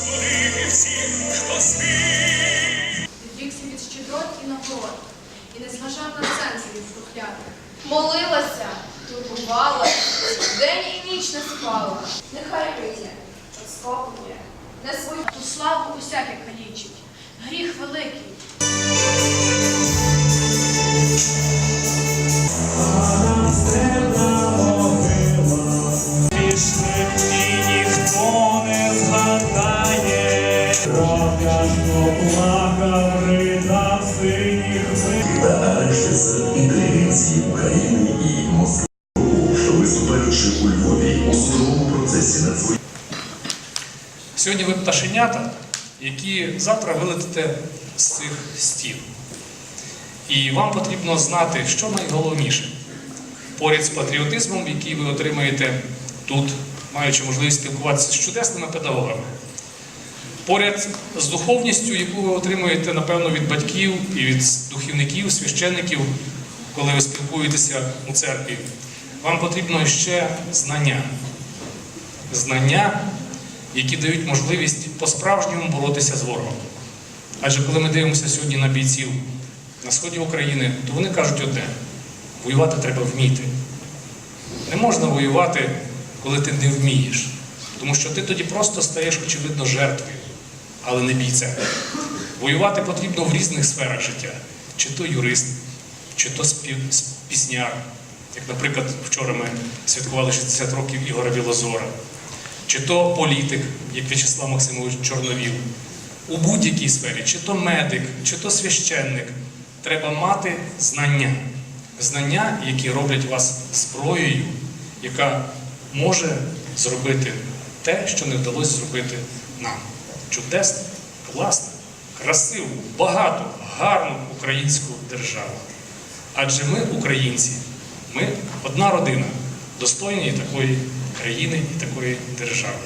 Судити всіх, хто спів. Відрікся від щедрот і нагород, і не зважав на від трухлятих. Молилася, турбувала, день і ніч не спала. Нехай вийде, розкопує, не свою Ту славу усяке калічить, гріх великий. Плакав, ридав синіх з інтелігенції України і Москви, що виступаючи у Львові у судовому процесі над своїм Сьогодні ви пташенята, які завтра вилетите з цих стін. І вам потрібно знати, що найголовніше. Поряд з патріотизмом, який ви отримаєте тут, маючи можливість спілкуватися з чудесними педагогами. Поряд з духовністю, яку ви отримуєте, напевно, від батьків і від духівників, священників, коли ви спілкуєтеся у церкві, вам потрібно ще знання. Знання, які дають можливість по-справжньому боротися з ворогом. Адже коли ми дивимося сьогодні на бійців на сході України, то вони кажуть одне: воювати треба вміти. Не можна воювати, коли ти не вмієш. Тому що ти тоді просто стаєш, очевидно, жертвою, але не бійцем. Воювати потрібно в різних сферах життя. Чи то юрист, чи то спів... пісняр. Як, наприклад, вчора ми святкували 60 років Ігора Білозора чи то політик, як В'ячеслав Максимович Чорновіл, у будь-якій сфері, чи то медик, чи то священник, треба мати знання. Знання, які роблять вас зброєю, яка може зробити те, що не вдалося зробити нам. Чудесно, класну, красиву, багату, гарну українську державу. Адже ми, українці, ми одна родина, достойні такої країни і такої держави.